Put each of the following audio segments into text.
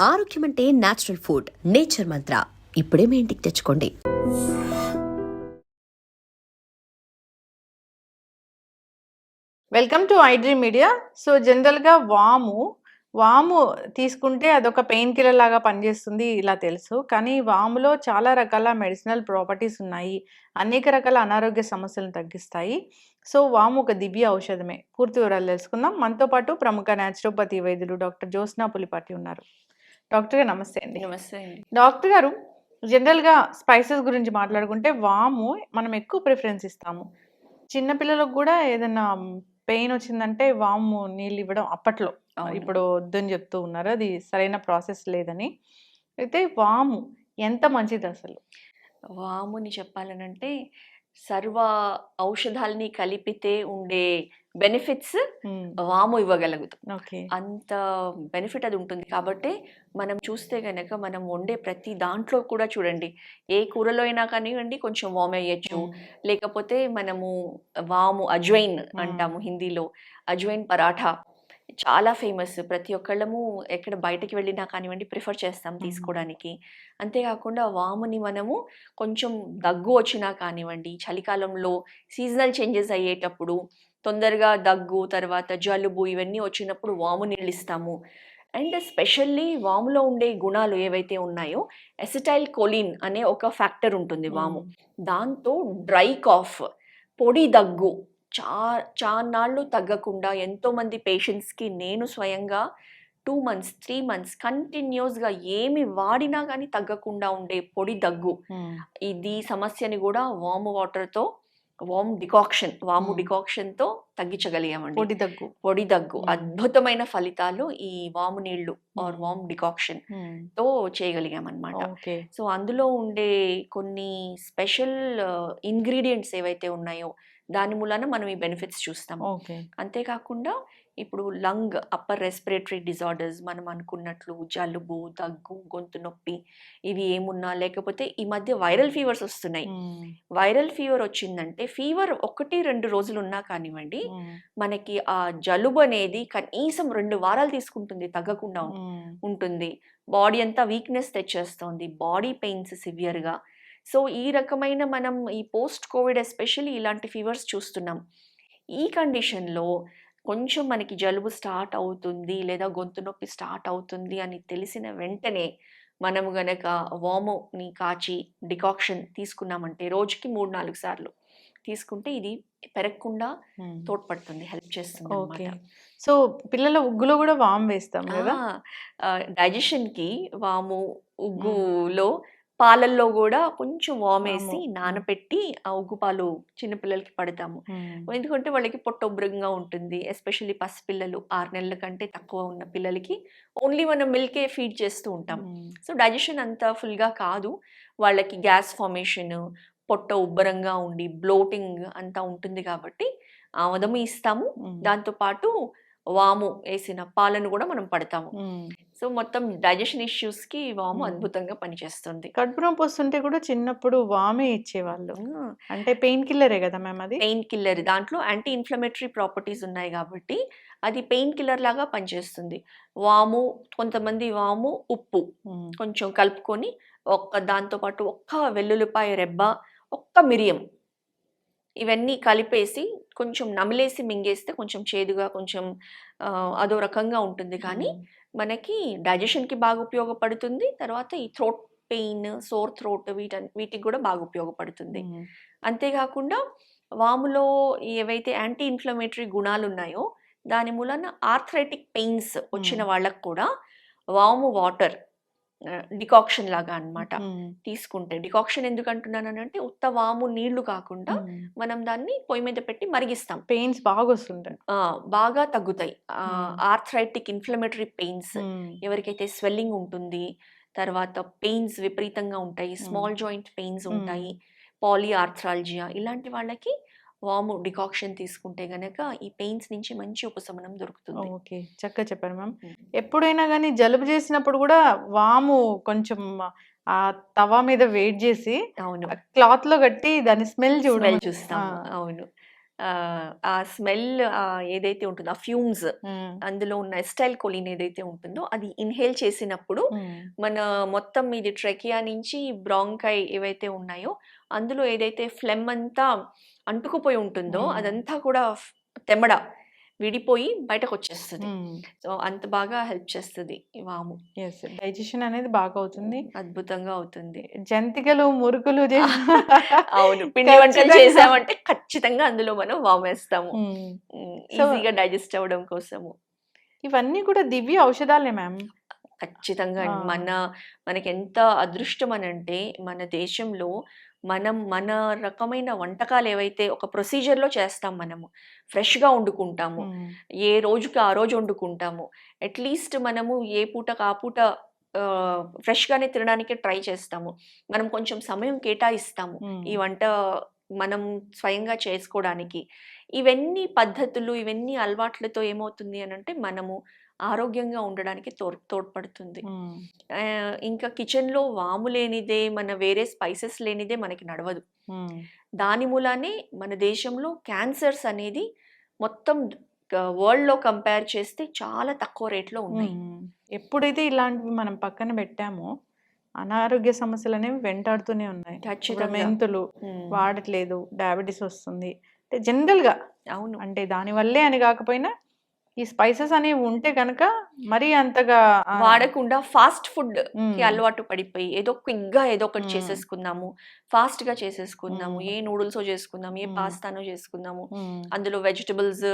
ఆరోగ్యం అంటే natural food nature మంత్ర ఇప్పుడే మీ ఇంటికి తెచ్చుకోండి. Welcome to iDream Media so జనరల్గా వాము వాము తీసుకుంటే అదొక పెయిన్ కిల్లర్ లాగా పనిచేస్తుంది ఇలా తెలుసు. కానీ వాములో చాలా రకాల మెడిసినల్ ప్రాపర్టీస్ ఉన్నాయి. అనేక రకాల అనారోగ్య సమస్యలను తగ్గిస్తాయి. సో వాము ఒక దివ్య ఔషధమే. పూర్తి వివరాలు తెలుసుకుందాం. మనతో పాటు ప్రముఖ న్యాచురోపతి వైద్యులు డాక్టర్ జ్యోత్స్నా పులిపాటి ఉన్నారు. డాక్టర్ గారు నమస్తే అండి. నమస్తే అండి. డాక్టర్ గారు జనరల్గా స్పైసెస్ గురించి మాట్లాడుకుంటే వాము మనం ఎక్కువ ప్రిఫరెన్స్ ఇస్తాము. చిన్నపిల్లలకు కూడా ఏదైనా పెయిన్ వచ్చిందంటే వాము నీళ్ళు ఇవ్వడం అప్పట్లో. ఇప్పుడు వద్దని చెప్తూ ఉన్నారు. అది సరైన ప్రాసెస్ లేదని. అయితే వాము ఎంత మంచిది అసలు? వాముని చెప్పాలనంటే సర్వ ఔషధాలని కలిపితే ఉండే బెనిఫిట్స్ వాము ఇవ్వగలుగుతాం. ఓకే. అంత బెనిఫిట్ అది ఉంటుంది. కాబట్టి మనం చూస్తే కనుక మనం వండే ప్రతి దాంట్లో కూడా చూడండి. ఏ కూరలో అయినా కానివ్వండి కొంచెం వాము వేయచ్చు లేకపోతే మనము వాము అజ్వైన్ అంటాము హిందీలో. అజ్వైన్ పరాఠా చాలా ఫేమస్ ప్రతి ఒక్కళ్ళము ఎక్కడ బయటకి వెళ్ళినా కానివ్వండి ప్రిఫర్ చేస్తాం. తీసుకోవడానికి అంతేకాకుండా వాముని మనము కొంచెం దగ్గు వచ్చినా కానివ్వండి చలికాలంలో సీజనల్ చేంజెస్ అయ్యేటప్పుడు తొందరగా దగ్గు తర్వాత జలుబు ఇవన్నీ వచ్చినప్పుడు వాము నీళ్ళు ఇస్తాము అండ్ స్పెషల్లీ వాములో ఉండే గుణాలు ఏవైతే ఉన్నాయో ఎసిటైల్ కోలిన్ అనే ఒక ఫ్యాక్టర్ ఉంటుంది వాము. దాంతో డ్రై కాఫ్ పొడి దగ్గు చా చాన్నాళ్ళు తగ్గకుండా ఎంతోమంది పేషెంట్స్కి నేను స్వయంగా టూ మంత్స్ త్రీ మంత్స్ కంటిన్యూస్గా ఏమి వాడినా కానీ తగ్గకుండా ఉండే పొడి దగ్గు. ఇది సమస్యని కూడా వాము వాటర్తో వామ్ డికాక్షన్ వాము Hmm. డికాక్షన్తో తగ్గించగలిగామండి పొడి దగ్గు పొడి దగ్గు. అద్భుతమైన ఫలితాలు ఈ వాము నీళ్ళు ఆర్. వామ్ డికాక్షన్తో చేయగలిగామన్నమాట ఓకే సో అందులో ఉండే కొన్ని స్పెషల్ ఇంగ్రీడియంట్స్ ఏవైతే ఉన్నాయో దాని మూలాన మనం ఈ బెనిఫిట్స్ చూస్తాం. ఓకే. అంతేకాకుండా ఇప్పుడు లంగ్ అప్పర్ రెస్పిరేటరీ డిజార్డర్స్ మనం అనుకున్నట్లు జలుబు దగ్గు గొంతు నొప్పి ఇవి ఏమున్నా లేకపోతే ఈ మధ్య వైరల్ ఫీవర్స్ వస్తున్నాయి. వైరల్ ఫీవర్ వచ్చిందంటే ఫీవర్ ఒకటి రెండు రోజులు ఉన్నా కానివ్వండి మనకి ఆ జలుబు అనేది కనీసం రెండు వారాలు తీసుకుంటుంది తగ్గకుండా ఉంటుంది. బాడీ అంతా వీక్నెస్ తెచ్చేస్తుంది. బాడీ పెయిన్స్ సివియర్గా సో ఈ రకమైన మనం ఈ పోస్ట్ కోవిడ్ ఎస్పెషల్లీ ఇలాంటి ఫీవర్స్ చూస్తున్నాం. ఈ కండిషన్లో కొంచెం మనకి జలుబు స్టార్ట్ అవుతుంది లేదా గొంతు నొప్పి స్టార్ట్ అవుతుంది అని తెలిసిన వెంటనే మనం గనక వాముని కాచి డికాక్షన్ తీసుకున్నామంటే రోజుకి మూడు నాలుగు సార్లు తీసుకుంటే ఇది పెరగకుండా తోడ్పడుతుంది హెల్ప్ చేస్తుంది ఓకే. సో పిల్లల ఉగ్గులో కూడా వామ్ వేస్తాం కదా? డైజెషన్కి వాము ఉగ్గులో పాలల్లో కూడా కొంచెం వామేసి వాము. నానబెట్టి ఆ ఉగ్గు పాలు చిన్నపిల్లలకి పడతాము. ఎందుకంటే వాళ్ళకి పొట్టొబ్రంగా ఉంటుంది. ఎస్పెషల్లీ పసిపిల్లలు ఆరు నెలల కంటే తక్కువ ఉన్న పిల్లలకి ఓన్లీ మనం మిల్కే ఫీడ్ చేస్తూ ఉంటాం. సో డైజెషన్ అంత ఫుల్గా కాదు. వాళ్ళకి గ్యాస్ ఫార్మేషన్ పొట్ట ఉబ్బరంగా ఉండి బ్లోటింగ్ అంతా ఉంటుంది కాబట్టి ఆమదము ఇస్తాము. దాంతోపాటు వాము వేసిన పాలను కూడా మనం పడతాము. సో మొత్తం డైజెషన్ ఇష్యూస్కి వాము. అద్భుతంగా పనిచేస్తుంది. కడుపు నొప్పి వస్తుంటే కూడా చిన్నప్పుడు వామే ఇచ్చేవాళ్ళు. అంటే పెయిన్ కిల్లరే కదా మ్యామ్ అది? Pain killer. దాంట్లో యాంటీ ఇన్ఫ్లమేటరీ ప్రాపర్టీస్ ఉన్నాయి కాబట్టి అది పెయిన్ కిల్లర్ లాగా పనిచేస్తుంది. వాము కొంతమంది వాము ఉప్పు. కొంచెం కలుపుకొని ఒక్క దాంతోపాటు ఒక్క వెల్లుల్లిపాయ రెబ్బ ఒక్క మిరియం ఇవన్నీ కలిపేసి కొంచెం నమిలేసి మింగేస్తే కొంచెం చేదుగా కొంచెం అదో రకంగా ఉంటుంది కానీ మనకి డైజెషన్కి బాగా ఉపయోగపడుతుంది తర్వాత ఈ థ్రోట్ పెయిన్ సోర్ థ్రోట్ వీట వీటికి కూడా బాగా ఉపయోగపడుతుంది. అంతేకాకుండా వాములో ఏవైతే యాంటీ ఇన్ఫ్లమేటరీ గుణాలు ఉన్నాయో దాని మూలన ఆర్థరైటిక్ పెయిన్స్ వచ్చిన. వాళ్ళకు కూడా వాము వాటర్ డికాక్షన్ లాగా అన్నమాట మ్మ్. తీసుకుంటే డికాక్షన్ ఎందుకు అంటున్నాను అంటే ఉత్త వాము నీళ్ళు కాకుండా. మనం దాన్ని పొయ్యి మీద పెట్టి మరిగిస్తాం పెయిన్స్ బాగా వస్తుంటాయి బాగా తగ్గుతాయి. Arthritic inflammatory pains. ఎవరికైతే స్వెల్లింగ్ ఉంటుంది తర్వాత పెయిన్స్ విపరీతంగా ఉంటాయి. Small joint pains. ఉంటాయి పాలీ ఆర్థరాలజియా ఇలాంటి వాళ్ళకి వాము డికాక్షన్ తీసుకుంటే గనక ఈ పెయిన్స్ నుంచి మంచి ఉపశమనం దొరుకుతుంది. ఓకే. చక్కగా చెప్పారు మ్యామ్. ఎప్పుడైనా కానీ జలుబు చేసినప్పుడు కూడా వాము కొంచెం ఆ తవా మీద వెయిట్ చేసి అవును. క్లాత్లో కట్టి దాని స్మెల్ చూడాలి చూస్తాం అవును. ఆ స్మెల్ ఏదైతే ఉంటుందో ఆ ఫ్యూమ్స్ అందులో ఉన్న ఎస్టైల్ కొలిన్ ఏదైతే ఉంటుందో అది ఇన్హేల్ చేసినప్పుడు మన మొత్తం ఇది ట్రెకియా నుంచి బ్రాంకై ఏవైతే ఉన్నాయో అందులో ఏదైతే ఫ్లెమ్ అంతా అంటుకుపోయి ఉంటుందో. అదంతా కూడా తెమ్మడ విడిపోయి బయటకు వచ్చేస్తుంది. సో అంత బాగా హెల్ప్ చేస్తుంది వాము ఎస్ డైజెషన్ అనేది బాగా అవుతుంది అద్భుతంగా అవుతుంది జంతికలు మురుకులు అవును పిండి వంటలు. చేసామంటే ఖచ్చితంగా అందులో మనం వామేస్తాము ఉమ్. So- ఈజీగా డైజెస్ట్ అవ్వడం కోసము ఇవన్నీ కూడా దివ్య ఔషధాలే మ్యామ్ ఖచ్చితంగా. మన మనకి ఎంత అదృష్టం అని అంటే మన దేశంలో మనం మన రకమైన వంటకాలు ఏవైతే ఒక ప్రొసీజర్లో చేస్తాం మనము. ఫ్రెష్గా వండుకుంటాము ఏ రోజుకి ఆ రోజు వండుకుంటాము. అట్లీస్ట్ మనము ఏ పూటకు ఆ పూట ఫ్రెష్ గానే తినడానికి ట్రై చేస్తాము. మనం కొంచెం సమయం కేటాయిస్తాము ఈ వంట మనం స్వయంగా చేసుకోవడానికి. ఇవన్నీ పద్ధతులు ఇవన్నీ అలవాట్లతో ఏమవుతుంది అని అంటే మనము ఆరోగ్యంగా ఉండడానికి తో తోడ్పడుతుంది. ఇంకా కిచెన్లో వాము లేనిదే మన వేరే స్పైసెస్ లేనిదే మనకి నడవదు. దాని మూలానే మన దేశంలో క్యాన్సర్స్ అనేది మొత్తం వరల్డ్లో కంపేర్ చేస్తే చాలా తక్కువ రేట్లో ఉన్నాయి. ఎప్పుడైతే ఇలాంటివి మనం పక్కన పెట్టామో అనారోగ్య సమస్యలు అనేవి వెంటాడుతూనే ఉన్నాయి. ఖచ్చితంగా. మెంతులు వాడట్లేదు డయాబెటీస్ వస్తుంది. అంటే జనరల్గా అవును. అంటే దాని వల్లే అని కాకపోయినా ఈ స్పైసెస్ అనేవి ఉంటే కనుక మరీ అంతగా వాడకుండా ఫాస్ట్ ఫుడ్కి అలవాటు పడిపోయి ఏదో క్విక్గా ఏదో ఒకటి. చేసేసుకుందాము ఫాస్ట్గా చేసేసుకుందాము. ఏ నూడిల్స్ చేసుకుందాము ఏ. పాస్తానో చేసుకుందాము అందులో వెజిటబుల్స్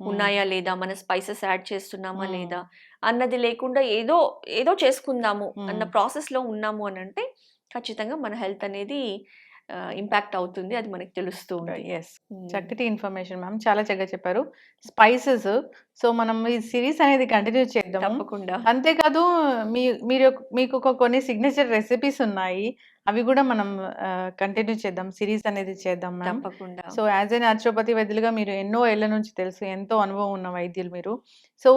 ఉన్నాయా లేదా మన స్పైసెస్ యాడ్ చేస్తున్నామా. లేదా అన్నది లేకుండా ఏదో ఏదో చేసుకుందాము అన్న. ప్రాసెస్లో ఉన్నాము అని అంటే ఖచ్చితంగా మన హెల్త్ అనేది ఇంపాక్ట్ అవుతుంది అది మనకి తెలుస్తూ ఉంది yes. చక్కటి ఇన్ఫర్మేషన్ మ్యామ్. చాలా చక్కగా చెప్పారు. స్పైసెస్. సో మనం ఈ సిరీస్ అనేది కంటిన్యూ చేద్దాం తప్పకుండా. అంతేకాదు మీ మీరు మీకు ఒక కొన్ని సిగ్నేచర్ రెసిపీస్ ఉన్నాయి. అవి కూడా మనం కంటిన్యూ చేద్దాం. సిరీస్ అనేది చేద్దాం తప్పకుండా. సో యాజ్ ఏ న్యాచురోపతి వైద్యులుగా మీరు ఎన్నో ఏళ్ళ నుంచి తెలుసు ఎంతో అనుభవం ఉన్న వైద్యులు మీరు. సో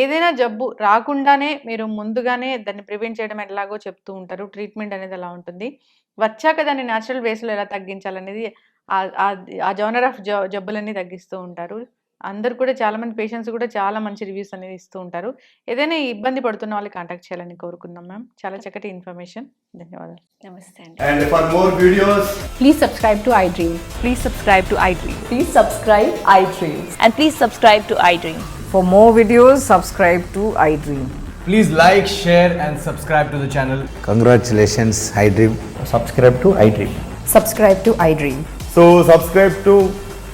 ఏదైనా జబ్బు రాకుండానే మీరు ముందుగానే దాన్ని ప్రివెంట్ చేయడం ఎలాగో చెప్తూ ఉంటారు. ట్రీట్మెంట్ అనేది ఎలా ఉంటుంది. వచ్చాక దాన్ని న్యాచురల్ వేస్లో ఎలా తగ్గించాలనేది ఆ జోనర్ ఆఫ్ జబ్బులన్నీ తగ్గిస్తూ ఉంటారు. అందరు కూడా చాలా మంది పేషెంట్స్ కూడా చాలా మంచి రివ్యూస్ అనేది ఇస్తూ ఉంటారు ఏదైనా ఇబ్బంది పడుతున్న వాళ్ళకి కాంటాక్ట్ చేయాలని కోరుకుందాం మ్యామ్ చాలా చక్కటి ఇన్ఫర్మేషన్ ధన్యవాదాలు నమస్తే అండి And for more videos, Please subscribe to iDream. Please subscribe to iDream. Please subscribe iDream. And please subscribe to iDream. For more videos, subscribe to iDream. Please like, share, and subscribe to the channel. Congratulations, iDream. subscribe to iDream. Subscribe to iDream. so subscribe to iDream Media. I